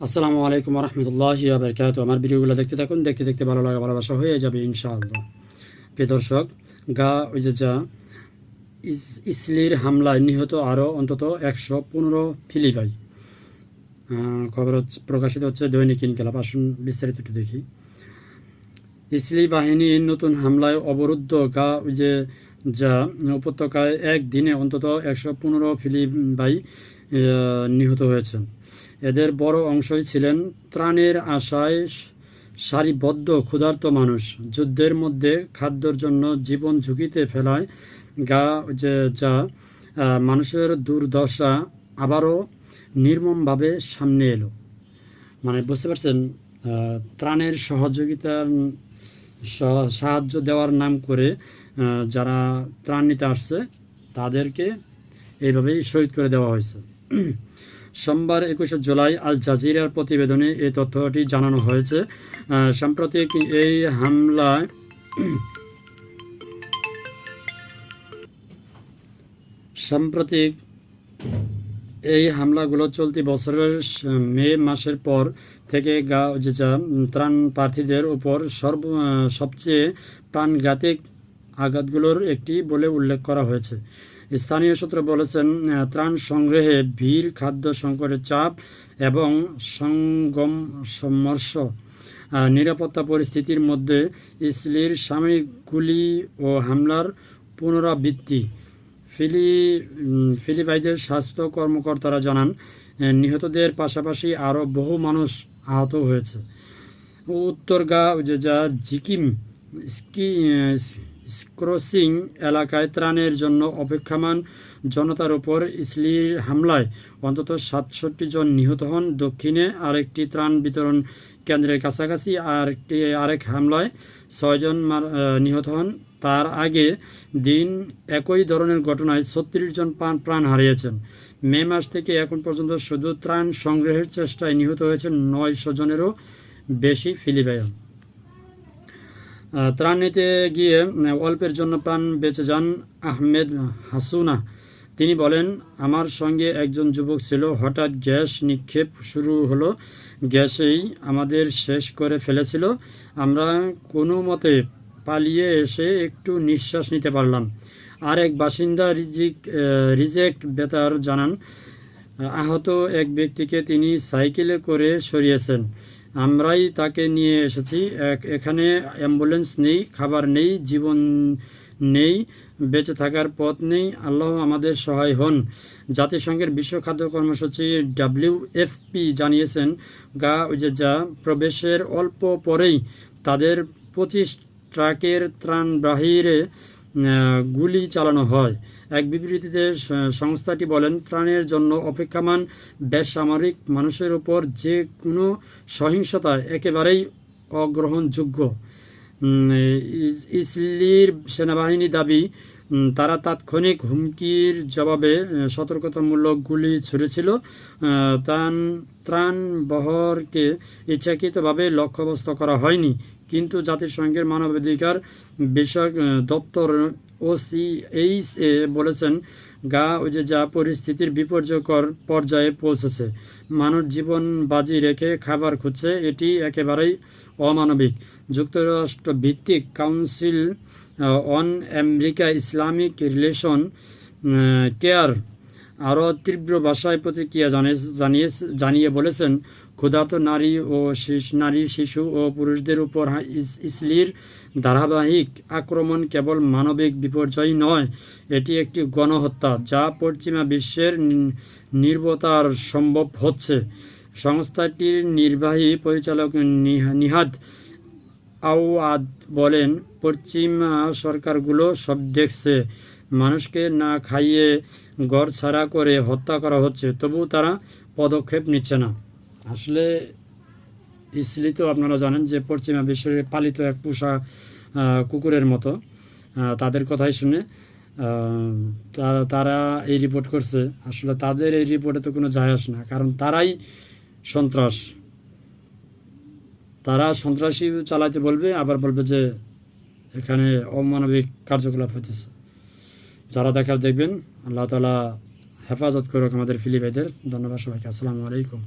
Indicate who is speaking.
Speaker 1: আসসালামু আলাইকুম রহমতুল্লাহ বরকাত আমার ভিডিওগুলো দেখতে থাকুন, দেখতে দেখতে ভালো লাগা, ভালোবাসা হয়ে যাবে ইনশাআল্লাহ। প্রিয় দর্শক, গা ইস- ইসলির হামলায় নিহত আরও অন্তত একশো পনেরো ফিলিপাই। খবর প্রকাশিত হচ্ছে দৈনিক ইনকালাব। আসুন বিস্তারিত একটু দেখি। ইসলি বাহিনীর নতুন হামলায় অবরুদ্ধ। গা, ওই যে উপত্যকায় একদিনে অন্তত একশো পনেরো ফিলিপাই নিহত হয়েছেন। এদের বড় অংশই ছিলেন ত্রাণের আশায় সারিবদ্ধ, ক্ষুধার্ত মানুষ। যুদ্ধের মধ্যে খাদ্যর জন্য জীবন ঝুঁকিতে ফেলায় গা, যে, যা মানুষের দুর্দশা আবারও নির্মমভাবে সামনে এলো। মানে বুঝতে পারছেন ত্রাণের সহযোগিতার সাহায্য দেওয়ার নাম করে যারা ত্রাণ নিতে আসছে, তাদেরকে এইভাবেই শহীদ করে দেওয়া হয়েছে। সোমবার একুশে জুলাই আল জাজিরার প্রতিবেদনে এই তথ্যটি জানানো হয়েছে। সাম্প্রতিক এই হামলায় সাম্প্রতিক এই হামলাগুলো চলতি বছরের মে মাসের পর থেকে গা ত্রাণ প্রার্থীদের উপর সর্ব সবচেয়ে প্রাণঘাতিক আঘাতগুলোর একটি বলে উল্লেখ করা হয়েছে। স্থানীয় সূত্র বলেছেন ত্রাণ সংগ্রহে ভিড়, খাদ্য সংকটের চাপ এবং সঙ্গম সমর্শ নিরাপত্তা পরিস্থিতির মধ্যে ইসলির সাময়িক গুলি ও হামলার পুনরাবৃত্তি। ফিলি ফিলিপাইদের স্বাস্থ্য কর্মকর্তারা জানান নিহতদের পাশাপাশি আরও বহু মানুষ আহত হয়েছে। উত্তর গা যা জিকিম স্কি ক্রসিং এলাকায় ত্রাণের জন্য অপেক্ষমান জনতার উপর ইসলির হামলায় অন্তত সাতষট্টি জন নিহত হন। দক্ষিণে আরেকটি ত্রাণ বিতরণ কেন্দ্রের কাছাকাছি আরেকটি আরেক হামলায় ছয়জন নিহত হন। তার আগে দিন একই ধরনের ঘটনায় ছত্রিশ জন প্রাণ হারিয়েছেন। মে মাস থেকে এখন পর্যন্ত শুধু ত্রাণ সংগ্রহের চেষ্টায় নিহত হয়েছেন নয়শো জনেরও বেশি ফিলিপাইন। ত্রাণ নিতে গিয়ে অল্পের জন্য প্রাণ বেঁচে যান আহমেদ হাসুনা। তিনি বলেন আমার সঙ্গে একজন যুবক ছিল হঠাৎ গ্যাস নিক্ষেপ শুরু হলো। গ্যাসেই আমাদের শেষ করে ফেলেছিল। আমরা কোনো মতে পালিয়ে এসে একটু নিঃশ্বাস নিতে পারলাম। আর এক বাসিন্দা রিজিক আহ, রিজেক বেতার জানান আহত এক ব্যক্তিকে তিনি সাইকেলে করে সরিয়েছেন। আমরাই তাকে নিয়ে এসেছি। এখানে অ্যাম্বুলেন্স নেই, খাবার নেই, জীবন নেই, বেঁচে থাকার পথ নেই। আল্লাহ আমাদের সহায় হন। জাতিসংঘের বিশ্ব খাদ্য কর্মসূচি ডাব্লিউএফপি জানিয়েছেন, গা যা প্রবেশের অল্প পরেই তাদের পঁচিশ ট্রাকের ত্রাণ বাহিরে গুলি চালানো হয়। এক বিবৃতিতে সংস্থাটি বলেন, ত্রাণের জন্য অপেক্ষমান বেসামরিক মানুষের উপর যে কোনো সহিংসতা একেবারেই অগ্রহণযোগ্য। ইসলির সেনাবাহিনী দাবি তারা তাৎক্ষণিক হুমকির জবাবে সতর্কতামূলক গুলি ছুড়েছিল। ত্রাণ ত্রাণ বহরকে ইচ্ছাকৃতভাবে লক্ষ্যবস্ত করা হয়নি। কিন্তু জাতিসংঘের মানবাধিকার বিষয়ক দপ্তর ওসিএইচ এ বলেছেন, গা ওই যে যা পরিস্থিতির বিপর্যয়কর পর্যায়ে পৌঁছেছে, মানুষ জীবন বাজি রেখে খাবার খুঁজছে, এটি একেবারেই অমানবিক। যুক্তরাষ্ট্র ভিত্তিক council on America Islamic relation CAIR আরও তীব্র ভাষায় প্রতিক্রিয়া জানিয়ে জানিয়ে বলেছেন, ক্ষুধার্ত নারী ও নারী, শিশু ও পুরুষদের উপর ইসলির ধারাবাহিক আক্রমণ কেবল মানবিক বিপর্যয় নয়, এটি একটি গণহত্যা যা পশ্চিমা বিশ্বের নির্বতার সম্ভব হচ্ছে। সংস্থাটির নির্বাহী পরিচালক নিহা- নিহাদ আওয়াদ বলেন, পশ্চিমা সরকারগুলো সব দেখছে, মানুষকে না খাইয়ে গড় ছাড়া করে হত্যা করা হচ্ছে তবু তারা পদক্ষেপ নিচ্ছে না। আসলে ইসলি তো আপনারা জানেন যে পশ্চিমা বিশ্বের পালিত এক পোষা কুকুরের মতো। তাদের কথাই শুনে তারা এই রিপোর্ট করছে। আসলে তাদের এই রিপোর্টে তো কোনো যায় আসে না, কারণ তারাই সন্ত্রাস। তারা সন্ত্রাসী চালাইতে বলবে, আবার বলবে যে এখানে অমানবিক কার্যকলাপ হইতেছে। যারা দেখার দেখবেন, আল্লাহ তালা হেফাজত করুক আমাদের ফিলিপাইদের ধন্যবাদ সবাইকে। আসসালামু আলাইকুম।